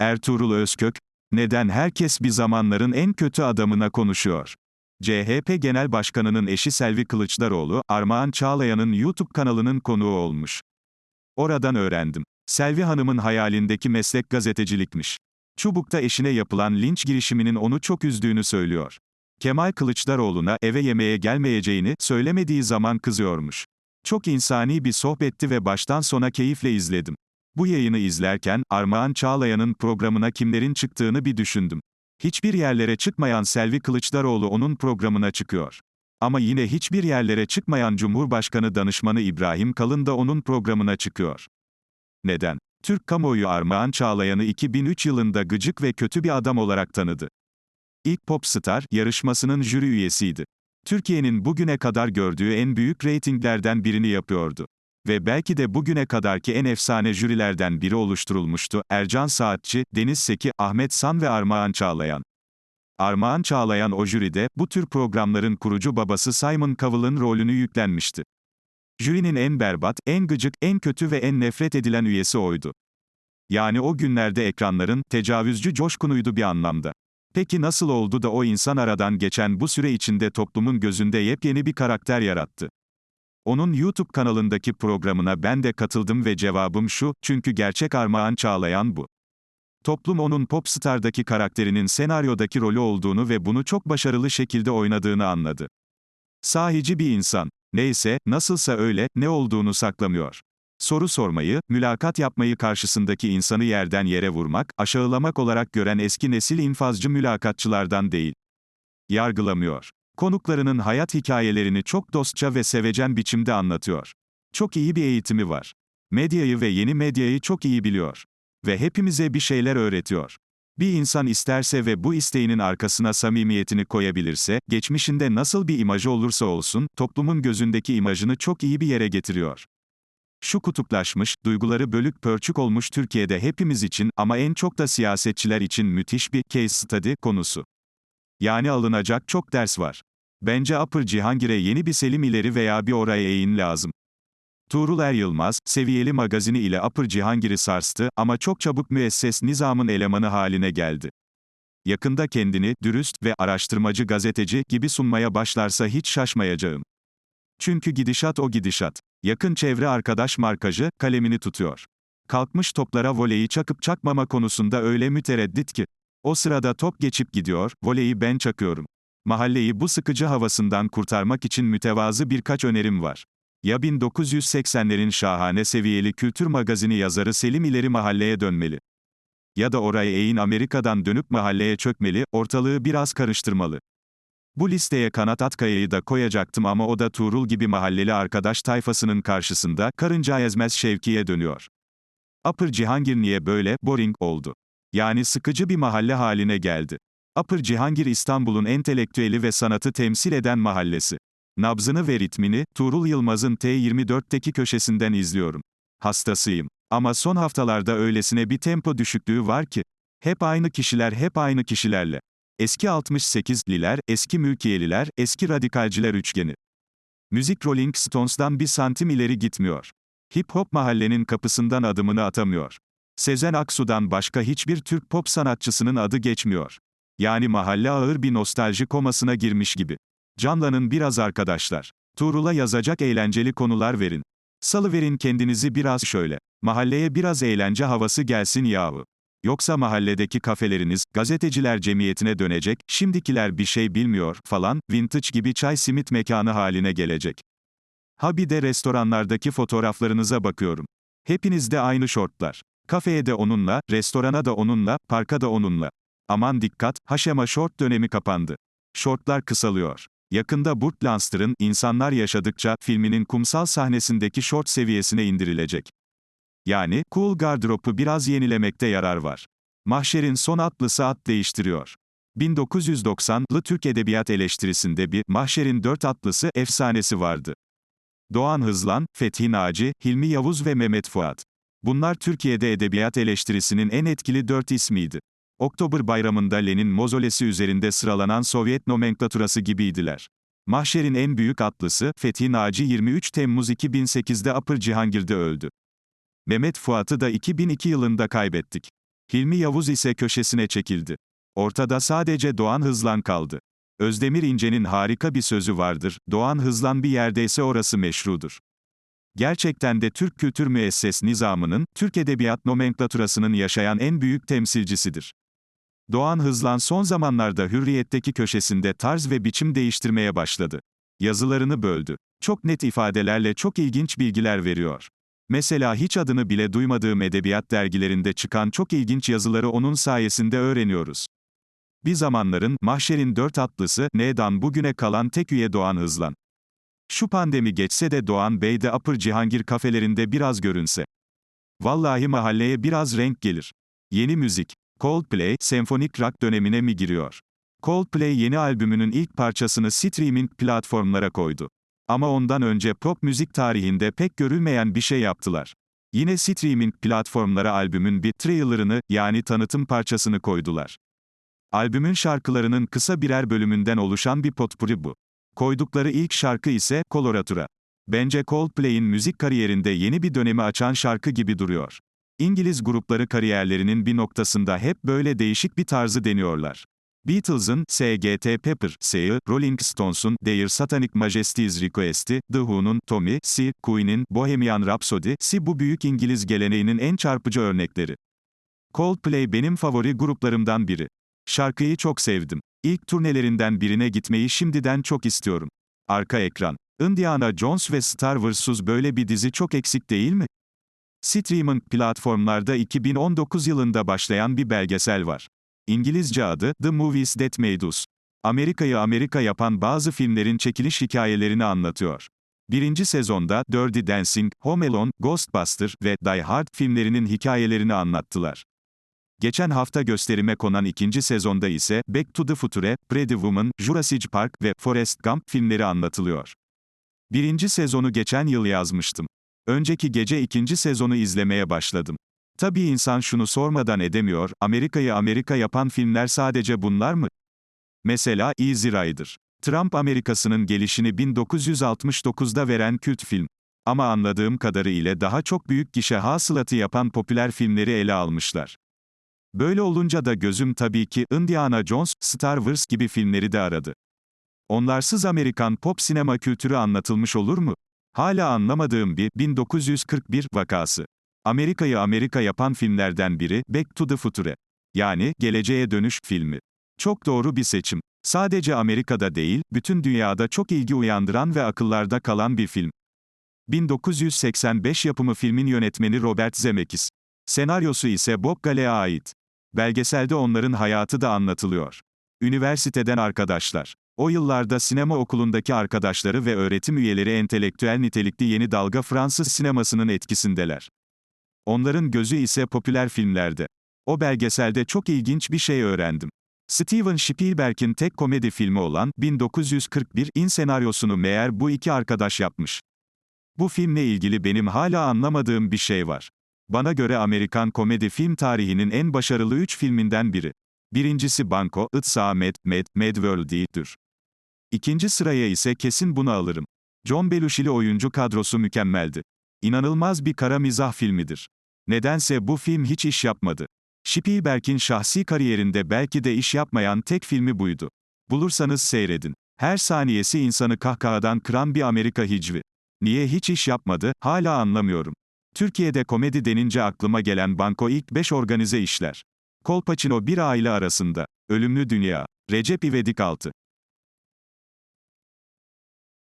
Ertuğrul Özkök, neden herkes bir zamanların en kötü adamına konuşuyor? CHP Genel Başkanı'nın eşi Selvi Kılıçdaroğlu, Armağan Çağlayan'ın YouTube kanalının konuğu olmuş. Oradan öğrendim. Selvi Hanım'ın hayalindeki meslek gazetecilikmiş. Çubuk'ta eşine yapılan linç girişiminin onu çok üzdüğünü söylüyor. Kemal Kılıçdaroğlu'na eve yemeğe gelmeyeceğini söylemediği zaman kızıyormuş. Çok insani bir sohbetti ve baştan sona keyifle izledim. Bu yayını izlerken, Armağan Çağlayan'ın programına kimlerin çıktığını bir düşündüm. Hiçbir yerlere çıkmayan Selvi Kılıçdaroğlu onun programına çıkıyor. Ama yine hiçbir yerlere çıkmayan Cumhurbaşkanı danışmanı İbrahim Kalın da onun programına çıkıyor. Neden? Türk kamuoyu Armağan Çağlayan'ı 2003 yılında gıcık ve kötü bir adam olarak tanıdı. İlk Popstar yarışmasının jüri üyesiydi. Türkiye'nin bugüne kadar gördüğü en büyük reytinglerden birini yapıyordu. Ve belki de bugüne kadarki en efsane jürilerden biri oluşturulmuştu. Ercan Saatçi, Deniz Seki, Ahmet San ve Armağan Çağlayan. Armağan Çağlayan o jüride, bu tür programların kurucu babası Simon Cowell'ın rolünü yüklenmişti. Jürinin en berbat, en gıcık, en kötü ve en nefret edilen üyesi oydu. Yani o günlerde ekranların, tecavüzcü coşkunuydu bir anlamda. Peki nasıl oldu da o insan aradan geçen bu süre içinde toplumun gözünde yepyeni bir karakter yarattı? Onun YouTube kanalındaki programına ben de katıldım ve cevabım şu, çünkü gerçek Armağan Çağlayan bu. Toplum onun Popstar'daki karakterinin senaryodaki rolü olduğunu ve bunu çok başarılı şekilde oynadığını anladı. Sahici bir insan. Neyse, nasılsa öyle, ne olduğunu saklamıyor. Soru sormayı, mülakat yapmayı karşısındaki insanı yerden yere vurmak, aşağılamak olarak gören eski nesil infazcı mülakatçılardan değil. Yargılamıyor. Konuklarının hayat hikayelerini çok dostça ve sevecen biçimde anlatıyor. Çok iyi bir eğitimi var. Medyayı ve yeni medyayı çok iyi biliyor. Ve hepimize bir şeyler öğretiyor. Bir insan isterse ve bu isteğinin arkasına samimiyetini koyabilirse, geçmişinde nasıl bir imajı olursa olsun, toplumun gözündeki imajını çok iyi bir yere getiriyor. Şu kutuplaşmış, duyguları bölük pörçük olmuş Türkiye'de hepimiz için ama en çok da siyasetçiler için müthiş bir case study konusu. Yani alınacak çok ders var. Bence Upper Cihangir'e yeni bir Selim ileri veya bir oraya eğin lazım. Tuğrul Er Yılmaz, seviyeli magazini ile Upper Cihangir'i sarstı ama çok çabuk müesses nizamın elemanı haline geldi. Yakında kendini, dürüst ve araştırmacı gazeteci gibi sunmaya başlarsa hiç şaşmayacağım. Çünkü gidişat o gidişat. Yakın çevre arkadaş markajı, kalemini tutuyor. Kalkmış toplara voleyi çakıp çakmama konusunda öyle mütereddit ki. O sırada top geçip gidiyor, voleyi ben çakıyorum. Mahalleyi bu sıkıcı havasından kurtarmak için mütevazı birkaç önerim var. Ya 1980'lerin şahane seviyeli kültür magazini yazarı Selim İleri mahalleye dönmeli. Ya da oraya eğin Amerika'dan dönüp mahalleye çökmeli, ortalığı biraz karıştırmalı. Bu listeye Kanat Atkaya'yı da koyacaktım ama o da Tuğrul gibi mahalleli arkadaş tayfasının karşısında karınca ezmez Şevki'ye dönüyor. Upper Cihangir niye böyle boring oldu? Yani sıkıcı bir mahalle haline geldi. Upper Cihangir İstanbul'un entelektüeli ve sanatı temsil eden mahallesi. Nabzını ve ritmini, Tuğrul Yılmaz'ın T24'teki köşesinden izliyorum. Hastasıyım. Ama son haftalarda öylesine bir tempo düşüklüğü var ki. Hep aynı kişiler hep aynı kişilerle. Eski 68'liler, eski mülkiyeliler, eski radikalciler üçgeni. Müzik Rolling Stones'dan bir santim ileri gitmiyor. Hip hop mahallenin kapısından adımını atamıyor. Sezen Aksu'dan başka hiçbir Türk pop sanatçısının adı geçmiyor. Yani mahalle ağır bir nostalji komasına girmiş gibi. Canlanın biraz arkadaşlar. Tuğrul'a yazacak eğlenceli konular verin. Salıverin kendinizi biraz şöyle. Mahalleye biraz eğlence havası gelsin yahu. Yoksa mahalledeki kafeleriniz, gazeteciler cemiyetine dönecek, şimdikiler bir şey bilmiyor, falan, vintage gibi çay simit mekanı haline gelecek. Ha bir de restoranlardaki fotoğraflarınıza bakıyorum. Hepinizde aynı şortlar. Kafeye de onunla, restorana da onunla, parka da onunla. Aman dikkat, haşema şort dönemi kapandı. Şortlar kısalıyor. Yakında Burt Lanster'ın İnsanlar Yaşadıkça filminin kumsal sahnesindeki şort seviyesine indirilecek. Yani, cool gardıropu biraz yenilemekte yarar var. Mahşer'in son atlısı at değiştiriyor. 1990'lı Türk Edebiyat eleştirisinde bir Mahşer'in dört atlısı efsanesi vardı. Doğan Hızlan, Fethi Naci, Hilmi Yavuz ve Mehmet Fuat. Bunlar Türkiye'de edebiyat eleştirisinin en etkili dört ismiydi. Oktober bayramında Lenin mozolesi üzerinde sıralanan Sovyet nomenklaturası gibiydiler. Mahşer'in en büyük atlısı, Fethi Naci 23 Temmuz 2008'de Upper Cihangir'de öldü. Mehmet Fuat'ı da 2002 yılında kaybettik. Hilmi Yavuz ise köşesine çekildi. Ortada sadece Doğan Hızlan kaldı. Özdemir İnce'nin harika bir sözü vardır, Doğan Hızlan bir yerdeyse orası meşrudur. Gerçekten de Türk kültür müesses nizamının, Türk edebiyat nomenklaturasının yaşayan en büyük temsilcisidir. Doğan Hızlan son zamanlarda Hürriyet'teki köşesinde tarz ve biçim değiştirmeye başladı. Yazılarını böldü. Çok net ifadelerle çok ilginç bilgiler veriyor. Mesela hiç adını bile duymadığım edebiyat dergilerinde çıkan çok ilginç yazıları onun sayesinde öğreniyoruz. Bir zamanların, Mahşer'in dört atlısı, N'dan bugüne kalan tek üye Doğan Hızlan. Şu pandemi geçse de Doğan Bey de Apır Cihangir kafelerinde biraz görünse. Vallahi mahalleye biraz renk gelir. Yeni müzik. Coldplay, senfonik rock dönemine mi giriyor? Coldplay yeni albümünün ilk parçasını streaming platformlara koydu. Ama ondan önce pop müzik tarihinde pek görülmeyen bir şey yaptılar. Yine streaming platformlara albümün bir trailerını, yani tanıtım parçasını koydular. Albümün şarkılarının kısa birer bölümünden oluşan bir potpuri bu. Koydukları ilk şarkı ise Coloratura. Bence Coldplay'in müzik kariyerinde yeni bir dönemi açan şarkı gibi duruyor. İngiliz grupları kariyerlerinin bir noktasında hep böyle değişik bir tarzı deniyorlar. Beatles'ın Sgt. Pepper, S'yi, Rolling Stones'un Their Satanic Majesty's Request'i, The Who'nun Tommy, Si, Queen'in Bohemian Rhapsody, Si bu büyük İngiliz geleneğinin en çarpıcı örnekleri. Coldplay benim favori gruplarımdan biri. Şarkıyı çok sevdim. İlk turnelerinden birine gitmeyi şimdiden çok istiyorum. Arka ekran. Indiana Jones ve Star Wars'uz böyle bir dizi çok eksik değil mi? Streaming platformlarda 2019 yılında başlayan bir belgesel var. İngilizce adı The Movies That Made Us. Amerika'yı Amerika yapan bazı filmlerin çekiliş hikayelerini anlatıyor. Birinci sezonda Dirty Dancing, Home Alone, Ghostbuster ve Die Hard filmlerinin hikayelerini anlattılar. Geçen hafta gösterime konan ikinci sezonda ise Back to the Future, Pretty Woman, Jurassic Park ve Forrest Gump filmleri anlatılıyor. Birinci sezonu geçen yıl yazmıştım. Önceki gece ikinci sezonu izlemeye başladım. Tabii insan şunu sormadan edemiyor, Amerika'yı Amerika yapan filmler sadece bunlar mı? Mesela Easy Rider. Trump Amerikasının gelişini 1969'da veren kült film. Ama anladığım kadarıyla daha çok büyük gişe hasılatı yapan popüler filmleri ele almışlar. Böyle olunca da gözüm tabii ki Indiana Jones, Star Wars gibi filmleri de aradı. Onlarsız Amerikan pop sinema kültürü anlatılmış olur mu? Hala anlamadığım bir 1941 vakası. Amerika'yı Amerika yapan filmlerden biri Back to the Future. Yani Geleceğe Dönüş filmi. Çok doğru bir seçim. Sadece Amerika'da değil, bütün dünyada çok ilgi uyandıran ve akıllarda kalan bir film. 1985 yapımı filmin yönetmeni Robert Zemeckis. Senaryosu ise Bob Gale'ye ait. Belgeselde onların hayatı da anlatılıyor. Üniversiteden arkadaşlar. O yıllarda sinema okulundaki arkadaşları ve öğretim üyeleri entelektüel nitelikli yeni dalga Fransız sinemasının etkisindeler. Onların gözü ise popüler filmlerde. O belgeselde çok ilginç bir şey öğrendim. Steven Spielberg'in tek komedi filmi olan 1941'in senaryosunu meğer bu iki arkadaş yapmış. Bu filmle ilgili benim hala anlamadığım bir şey var. Bana göre Amerikan komedi film tarihinin en başarılı üç filminden biri. Birincisi Banco, It's a Mad, Mad, Mad World'dir. İkinci sıraya ise kesin bunu alırım. John Belushili oyuncu kadrosu mükemmeldi. İnanılmaz bir kara mizah filmidir. Nedense bu film hiç iş yapmadı. Spielberg'in şahsi kariyerinde belki de iş yapmayan tek filmi buydu. Bulursanız seyredin. Her saniyesi insanı kahkahadan kıran bir Amerika hicvi. Niye hiç iş yapmadı, hala anlamıyorum. Türkiye'de komedi denince aklıma gelen Banko ilk 5 organize işler. Kolpaçino bir aile arasında. Ölümlü Dünya. Recep İvedik 6.